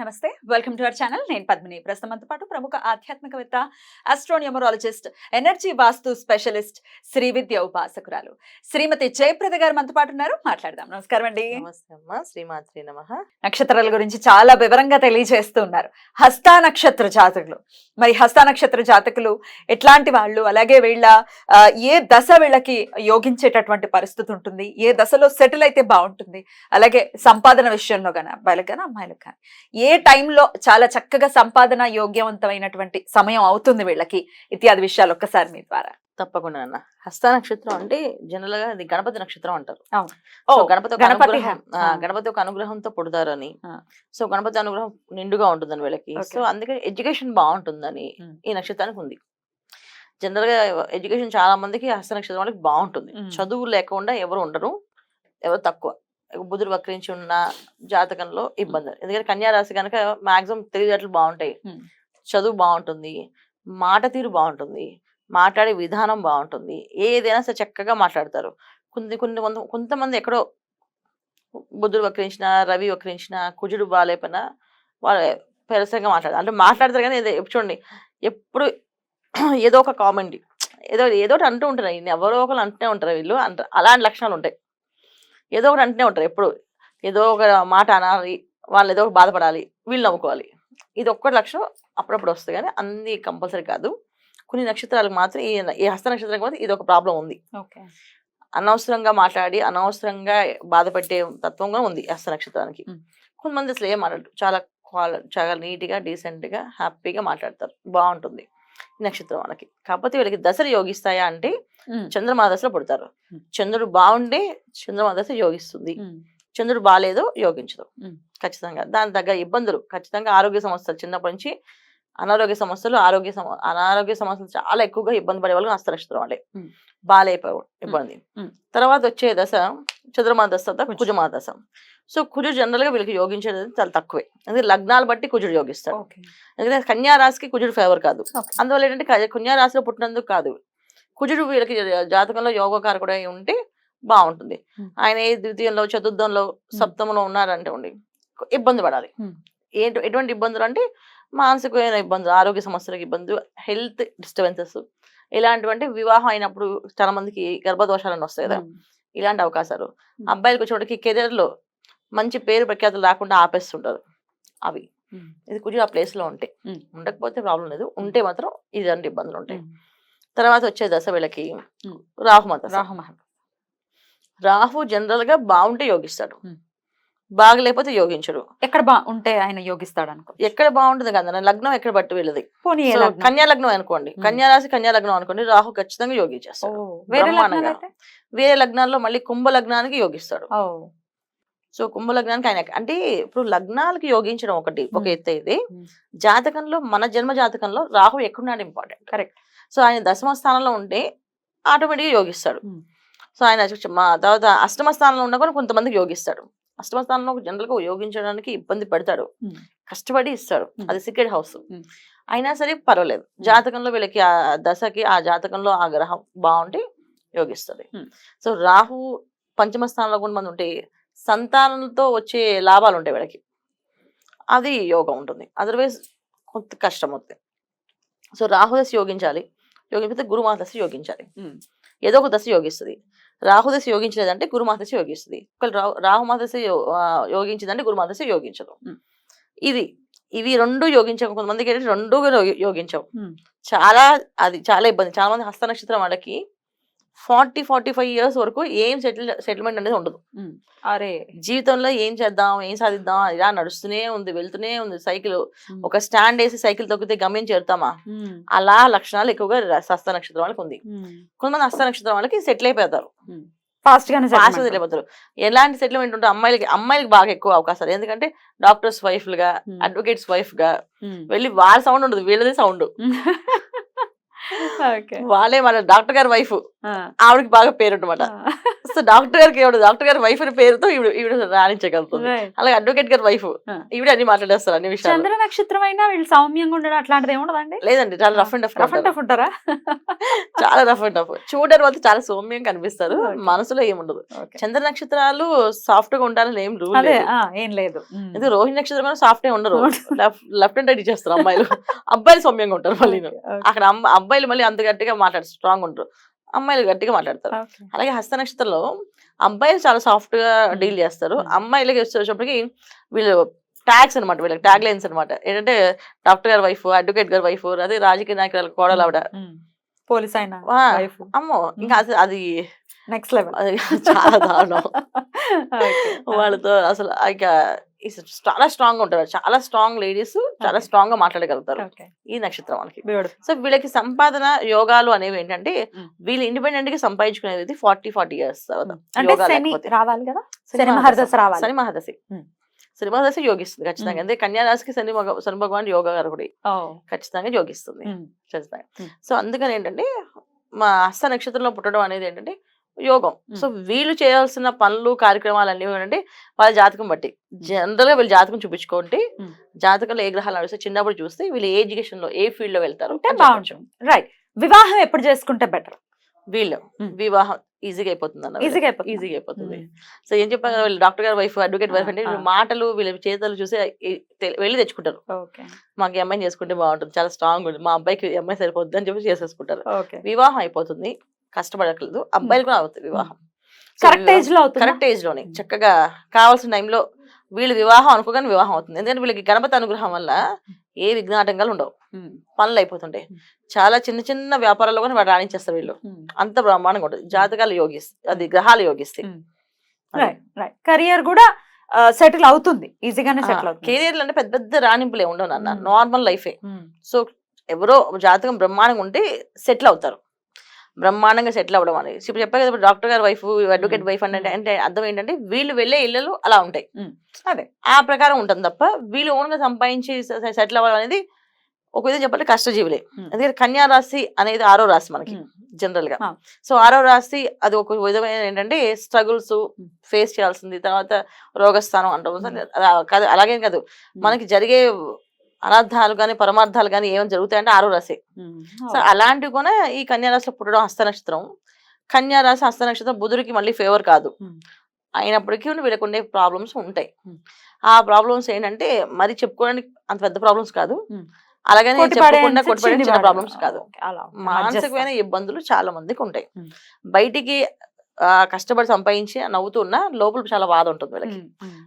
నమస్తే. Welcome to our channel నేను పద్మిని. ప్రస్తుతం పాటు ప్రముఖ ఆధ్యాత్మికవేత్త astronumerologist energy vastu specialist Shri Vidya ఉపాసకురాలు Shrimati Jayaprada గారు మనతో పాటు ఉన్నారు. మాట్లాడదాం. నమస్కారం అండి. శ్రీమాత్రి నమ. నక్షత్రాల గురించి చాలా వివరంగా తెలియజేస్తూ ఉన్నారు. హస్తా నక్షత్ర జాతకులు. మరి హస్తా నక్షత్ర జాతకులు ఎట్లాంటి వాళ్ళు? అలాగే వీళ్ళ ఏ దశ వీళ్ళకి యోగించేటటువంటి పరిస్థితి ఉంటుంది? ఏ దశలో సెటిల్ అయితే బాగుంటుంది? అలాగే సంపాదన విషయంలో కానీ అబ్బాయిలకు కానీ అమ్మాయిలకు కానీ ఏ టైంలో చాలా చక్కగా సంపాదన యోగ్యవంతమైనటువంటి సమయం అవుతుంది వీళ్ళకి ఇత్యాది విషయాలు ఒక్కసారి మీ ద్వారా తప్పకుండా అన్న హస్త నక్షత్రం అంటే జనరల్గా ఇది గణపతి నక్షత్రం అంటారు గణపతి గణపతి. గణపతి ఒక అనుగ్రహంతో పుడతారని. సో గణపతి అనుగ్రహం నిండుగా ఉంటుందని వీళ్ళకి. సో అందుకే ఎడ్యుకేషన్ బాగుంటుందని. ఈ నక్షత్రానికి ఉంది జనరల్గా ఎడ్యుకేషన్ చాలా మందికి హస్త నక్షత్రం వాళ్ళకి బాగుంటుంది. చదువు లేకుండా ఎవరు ఉండరు ఎవరు తక్కువ బుధుడు వక్రించి ఉన్న జాతకంలో ఇబ్బంది. ఎందుకంటే కన్యా రాశి కనుక మాక్సిమం తెలివితేటలు బాగుంటాయి. Hmm. చదువు బాగుంటుంది. మాట తీరు బాగుంటుంది. మాట్లాడే విధానం బాగుంటుంది. ఏదైనా సరే చక్కగా మాట్లాడతారు. కొన్ని కొన్ని కొంత- కొంతమంది ఎక్కడో బుద్ధుడు వక్రించిన రవి వక్రించిన కుజుడు బాగాలేపైనా వాళ్ళు పెరసంగా మాట్లాడతారు. అంటే మాట్లాడతారు కానీ చూడండి ఎప్పుడు ఏదో ఒక కామెంట్ ఏదో ఏదో అంటూ ఉంటారు. ఎవరో ఒకరు అంటూనే ఉంటారు వీళ్ళు. అంట అలాంటి లక్షణాలు ఉంటాయి. ఏదో ఒకటి అంటూనే ఉంటారు. ఎప్పుడు ఏదో ఒక మాట అనాలి వాళ్ళు ఏదో ఒకటి బాధపడాలి వీళ్ళు నవ్వుకోవాలి. ఇది ఒక్కటి లక్షణం అప్పుడప్పుడు వస్తుంది. కానీ అన్ని కంపల్సరీ కాదు. కొన్ని నక్షత్రాలకు మాత్రం ఈ ఈ హస్త నక్షత్రాలకు మాత్రం ఇది ఒక ప్రాబ్లం ఉంది అనవసరంగా మాట్లాడి అనవసరంగా బాధ పెట్టే తత్వంగా ఉంది హస్త నక్షత్రానికి. కొంతమంది అసలు ఏం మాట్లాడరు. చాలా క్వాల చాలా నీట్గా డీసెంట్గా హ్యాపీగా మాట్లాడతారు. బాగుంటుంది. నక్షత్రం వాళ్ళకి. కాకపోతే వీళ్ళకి దశలు యోగిస్తాయా అంటే చంద్రమా దశలో పుడతారు. చంద్రుడు బాగుండే చంద్రమా దశ యోగిస్తుంది చంద్రుడు బాగాలేదు యోగించదు. ఖచ్చితంగా. దాని తగ్గ ఇబ్బందులు. ఖచ్చితంగా ఆరోగ్య సమస్యలు చిన్నప్పటి నుంచి అనారోగ్య సమస్యలు ఆరోగ్య సమ అనారోగ్య సమస్యలు చాలా ఎక్కువగా ఇబ్బంది పడే వాళ్ళు. హస్త నక్షత్రం వాళ్ళే. బాగాలేకపో ఇబ్బంది. తర్వాత వచ్చే దశ చంద్రమా దశ తర్వాత కుజమా దశ సో కుజుడు జనరల్గా వీళ్ళకి యోగించేది చాలా తక్కువే. ఎందుకంటే లగ్నాలు బట్టి కుజుడు యోగిస్తాడు. ఎందుకంటే కన్యా రాశికి కుజుడు ఫేవర్ కాదు. అందువల్ల ఏంటంటే కన్యా రాశిలో పుట్టినందుకు కాదు. కుజుడు వీళ్ళకి జాతకంలో యోగకారకుడు అయి ఉంటే బాగుంటుంది. ఆయన ఏ ద్వితీయంలో చతుర్థంలో సప్తమంలో ఉన్నారంటే ఉండి ఇబ్బంది పడాలి. ఎటువంటి ఇబ్బందులు అంటే మానసికమైన ఇబ్బందులు ఆరోగ్య సమస్యలకు ఇబ్బందులు హెల్త్ డిస్టర్బెన్సెస్ ఇలాంటివంటే వివాహం అయినప్పుడు చాలా మందికి గర్భదోషాలను వస్తాయి కదా. ఇలాంటి అవకాశాలు. అబ్బాయిలకు వచ్చేటికి కెరీర్లో మంచి పేరు ప్రఖ్యాతులు రాకుండా ఆపేస్తుంటారు అవి. ఇది కుజుడు ఆ ప్లేస్లో ఉంటాయి. ఉండకపోతే ప్రాబ్లం లేదు. ఉంటే మాత్రం ఇలాంటి ఇబ్బందులు ఉంటాయి. తర్వాత వచ్చే దశ వీళ్ళకి. రాహుమత రాహు మహా రాహు జనరల్గా బాగుంటే యోగిస్తాడు. బాగలేకపోతే యోగించడు. ఎక్కడ బా ఉంటే ఆయన యోగిస్తాడు అనుకో ఎక్కడ బాగుంటుంది కదా లగ్నం ఎక్కడ బట్టి వీళ్ళది? పోనీ? కన్యా లగ్నం అనుకోండి. కన్యా రాశి కన్యా లగ్నం అనుకోండి రాహు ఖచ్చితంగా యోగించేస్తాడు. వేరే లగ్నాల్లో మళ్ళీ కుంభ లగ్నానికి యోగిస్తాడు. సో కుంభ లగ్నానికి ఆయన అంటే ఇప్పుడు లగ్నాలకి యోగించడం ఒకటి ఒక. ఎత్తు ఇది. జాతకంలో మన జన్మ జాతకంలో రాహు ఎక్కడున్నాడు ఇంపార్టెంట్. Correct. సో ఆయన దశమ స్థానంలో ఉంటే ఆటోమేటిక్గా యోగిస్తాడు. సో ఆయన తర్వాత అష్టమ స్థానంలో ఉన్నా కూడా కొంతమందికి యోగిస్తాడు. అష్టమ స్థానంలో జనరల్గా యోగించడానికి ఇబ్బంది పెడతాడు మ్మ్. కష్టపడి ఇస్తాడు మ్మ్. అది సీక్రెట్ హౌస్. అయినా సరే పర్వాలేదు. జాతకంలో వీళ్ళకి ఆ దశకి ఆ జాతకంలో ఆ గ్రహం బాగుంటే యోగిస్తుంది. సో రాహు పంచమ స్థానంలో కూడా మంది ఉంటే సంతానంతో వచ్చే లాభాలు ఉంటాయి వీళ్ళకి. అది యోగం ఉంటుంది. అదర్వైజ్ కొంత కష్టం అవుతుంది. సో రాహు దశ యోగించాలి. యోగించితే గురుమాత దశ యోగించాలి. ఏదో ఒక దశ యోగిస్తుంది. రాహు దశ యోగించలేదంటే గురుమాత దశ యోగిస్తుంది. ఒకవేళ రాహు రాహుమాత దశ యో- ఆ, యోగించిందంటే గురుమాత దశ యోగించదు. ఇది ఇవి రెండు యోగించవు. కొంతమందికి ఏంటంటే రెండు యో- యోగించవు. మ్మ్. చాలా అది చాలా ఇబ్బంది. చాలా మంది హస్త నక్షత్రం వాళ్ళకి ఫార్టీ ఫార్టీ ఫైవ్ ఇయర్స్ వరకు ఏం సెటిల్ సెటిల్మెంట్ అనేది ఉండదు. అరే జీవితంలో ఏం చేద్దాం ఏం సాధిద్దాం ఇలా నడుస్తూనే ఉంది వెళ్తూనే ఉంది సైకిల్. ఒక స్టాండ్ వేసి సైకిల్ తొక్కితే గమ్యం చేరుతామా. అలా లక్షణాలు ఎక్కువగా హస్త నక్షత్రం వాళ్ళకి ఉంది. కొంతమంది హస్త నక్షత్రం వాళ్ళకి సెటిల్ అయిపోతారు ఫాస్ట్ గానే ఫాస్ట్. సెటిల్ అయిపోతారు ఎలాంటి సెటిల్మెంట్ ఉంటే అమ్మాయిలకి అమ్మాయిలకి బాగా ఎక్కువ అవకాశాలు ఎందుకంటే డాక్టర్స్ వైఫ్గా. అడ్వకేట్స్ వైఫ్గా. వెళ్ళి వాళ్ళ సౌండ్ ఉండదు వీళ్ళదే సౌండ్ వాళ్ళే వాళ్ళ డాక్టర్ గారి వైఫ్. ఆవిడకి బాగా పేరు అనమాట సో డాక్టర్ గారికి ఎవడు డాక్టర్ గారి వైఫ్ అనే పేరుతో ఈవిడ ఈవిడ రాణించగలుగుతుంది. అలాగే అడ్వకేట్ గారి వైఫ్. ఈవిడ అన్ని మాట్లాడేస్తారు అన్ని విషయాలు. చంద్ర నక్షత్రం అయినా వీళ్ళు సౌమ్యంగా ఉండడం అట్లాంటిది ఏముండదండి లేదండి చాలా rough and rough and tough ఉంటారా. చాలా రఫ్ అండ్ టఫ్ చూడడం వల్ల చాలా సౌమ్యం కనిపిస్తారు. మనసులో ఏముండదు. చంద్ర నక్షత్రాలు సాఫ్ట్గా ఉండాలని ఏం రూల్ ఏం లేదు. ఇది రోహిణి నక్షత్రం సాఫ్ట్ ఏ ఉండరు. లెఫ్ట్ అండ్ రైట్ ఇచ్చేస్తారు అమ్మాయిలు. అబ్బాయిలు సౌమ్యంగా ఉంటారు మళ్ళీ అక్కడ అబ్బాయిలు మళ్ళీ అంత గట్టిగా మాట్లాడతారు స్ట్రాంగ్ ఉంటారు. అమ్మాయిలు గట్టిగా మాట్లాడతారు. అలాగే హస్త నక్షత్రంలో అబ్బాయిలు చాలా సాఫ్ట్గా డీల్ చేస్తారు. అమ్మాయిలకి వచ్చేటప్పటికి వీళ్ళు ట్యాగ్స్ అనమాట వీళ్ళకి ట్యాగ్ లైన్స్ అనమాట ఏంటంటే డాక్టర్ గారి వైఫ్ అడ్వకేట్ గారి వైఫ్ అదే రాజకీయ నాయకురాలు కోడలు ఆవిడ. పోలీస్ అయినా అమ్మో ఇంకా అది నెక్స్ట్ లెవెల్ అది చాలా దారుణం. వాళ్ళతో అసలు ఇక చాలా స్ట్రాంగ్ ఉంటారు. చాలా స్ట్రాంగ్ లేడీస్ చాలా. స్ట్రాంగ్గా మాట్లాడగలుగుతారు. ఈ నక్షత్రం వాళ్ళకి సో వీళ్ళకి సంపాదన యోగాలు అనేవి ఏంటంటే. వీళ్ళు ఇండిపెండెంట్గా సంపాదించుకునేది ఫార్టీ ఫార్టీ ఇయర్స్ తర్వాత. రావాలి కదా? శని మహాదశ. మహర్దశ రావాలి. శని మహాదశి. యోగిస్తుంది ఖచ్చితంగా. అంటే కన్యా రాశికి శని శని భగవాన్ యోగా గారుడి ఓ. ఖచ్చితంగా యోగిస్తుంది. ఖచ్చితంగా. సో అందుకని ఏంటంటే మా హస్త నక్షత్రంలో పుట్టడం అనేది ఏంటంటే యోగం. సో వీళ్ళు చేయాల్సిన పనులు కార్యక్రమాలు అన్ని ఏంటంటే వాళ్ళ జాతకం బట్టి. జనరల్గా వీళ్ళు జాతకం చూపించుకోండి. జాతకంలో ఏ గ్రహాలు నడిస్తే చిన్నప్పుడు చూస్తే వీళ్ళు ఏ ఎడ్యుకేషన్లో ఏ ఫీల్డ్లో వెళ్తారు రైట్. వివాహం ఎప్పుడు చేసుకుంటే బెటర్? వీళ్ళు. వివాహం ఈజీగా అయిపోతుంది అన్న ఈజీగా అయిపోతుంది. ఈజీగా అయిపోతుంది సో ఏం చెప్పారు వీళ్ళు డాక్టర్ గారి వైఫ్ అడ్వకేట్ వైఫ్ అంటే. మాటలు వీళ్ళ చేతలు చూసి వెళ్ళి తెచ్చుకుంటారు. ఓకే. మాకు అమ్మాయిని చేసుకుంటే బాగుంటుంది చాలా స్ట్రాంగ్ ఉంది మా అబ్బాయికి అమ్మాయి సరిపోద్ది అని చెప్పి చేసేసుకుంటారు. ఓకే. వివాహం అయిపోతుంది. కష్టపడట్లేదు అబ్బాయిలు కూడా అవుతుంది వివాహం. కరెక్ట్ ఏజ్లో కరెక్ట్ ఏజ్లోనే చక్కగా కావాల్సిన టైంలో వీళ్ళు వివాహం అనుకోగానే వివాహం అవుతుంది. ఎందుకంటే వీళ్ళకి గణపతి అనుగ్రహం వల్ల ఏ విఘ్నాటంకాలు ఉండవు. పనులు అయిపోతుంటాయి. Hmm. చాలా చిన్న చిన్న వ్యాపారాల్లో కూడా వాడు రాణించేస్తారు వీళ్ళు. అంత బ్రహ్మాండంగా ఉంటుంది. జాతకాలు యోగిస్తాయి అది గ్రహాలు యోగిస్తాయి. రైట్ కెరియర్ కూడా సెటిల్ అవుతుంది. ఈజీగానే సెటిల్ అవుతుంది. కెరీర్లు అంటే పెద్ద పెద్ద రాణింపులే ఉండవు. నార్మల్ లైఫే. సో ఎవరో జాతకం బ్రహ్మాండంగా ఉంటే సెటిల్ అవుతారు. బ్రహ్మాండంగా సెటిల్ అవ్వడం అనేది. ఇప్పుడు చెప్పా కదా డాక్టర్ గారి వైఫ్ అడ్వకేట్ వైఫ్ అంటే. అంటే అర్థం ఏంటంటే వీళ్ళు వెళ్ళే ఇళ్ళలు అలా ఉంటాయి. అదే. ఆ ప్రకారం ఉంటుంది తప్ప వీళ్ళు ఓన్గా సంపాదించి సెటిల్ అవ్వడం అనేది ఒక విధంగా చెప్పాలంటే కష్టజీవులే. ఎందుకంటే కన్యా రాశి అనేది ఆరో రాశి మనకి. జనరల్గా. సో ఆరో రాశి అది ఒక విధమైన ఏంటంటే స్ట్రగుల్స్ ఫేస్ చేయాల్సింది. తర్వాత రోగస్థానం అంటాం. అలాగే కాదు. మనకి జరిగే అనర్థాలు కానీ పరమార్థాలు కానీ ఏమైనా జరుగుతాయంటే ఆరో రాశి. సో అలాంటివి కూడా ఈ కన్యా రాశిలో పుట్టడం హస్త నక్షత్రం కన్యా రాశి హస్త నక్షత్రం బుధుడికి మళ్ళీ ఫేవర్ కాదు. అయినప్పటికీ వీళ్ళకు ఉండే ప్రాబ్లమ్స్ ఉంటాయి. ఆ ప్రాబ్లమ్స్ ఏంటంటే మరి చెప్పుకోవడానికి అంత పెద్ద ప్రాబ్లమ్స్ కాదు. అలాగని కొట్టిపడే చెప్పకుండా కొట్టిపడే వాడు. ప్రాబ్లమ్స్ కాదు. మానసికమైన. ఇబ్బందులు చాలా మందికి ఉంటాయి. బయటికి కష్టపడి సంపాదించి నవ్వుతున్నా లోపల చాలా బాధ ఉంటుంది వీళ్ళకి.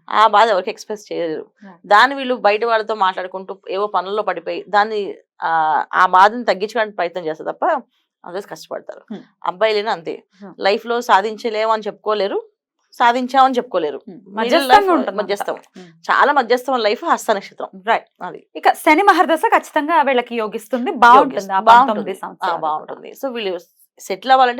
ఆ బాధ ఎవరికి ఎక్స్ప్రెస్ చేయలేరు. దాన్ని వీళ్ళు బయట వాళ్ళతో మాట్లాడుకుంటూ ఏవో పనుల్లో పడిపోయి దాన్ని ఆ, ఆ బాధని తగ్గించడానికి ప్రయత్నం చేస్తారు తప్ప అందరూ కష్టపడతారు. Hmm. అబ్బాయిలైనా అంతే. Hmm. లైఫ్లో సాధించలేము అని చెప్పుకోలేరు. సాధించామని చెప్పుకోలేరు ఉంటుంది మధ్యస్థం. ఉమ్. చాలా మధ్యస్థం లైఫ్ హస్త నక్షత్రం రైట్ అది. ఇక శని మహర్దశ ఖచ్చితంగా వీళ్ళకి యోగిస్తుంది. బాగుంటుంది. బాగుంటుంది. సో వీళ్ళు సెటిల్ అవ్వాలంటే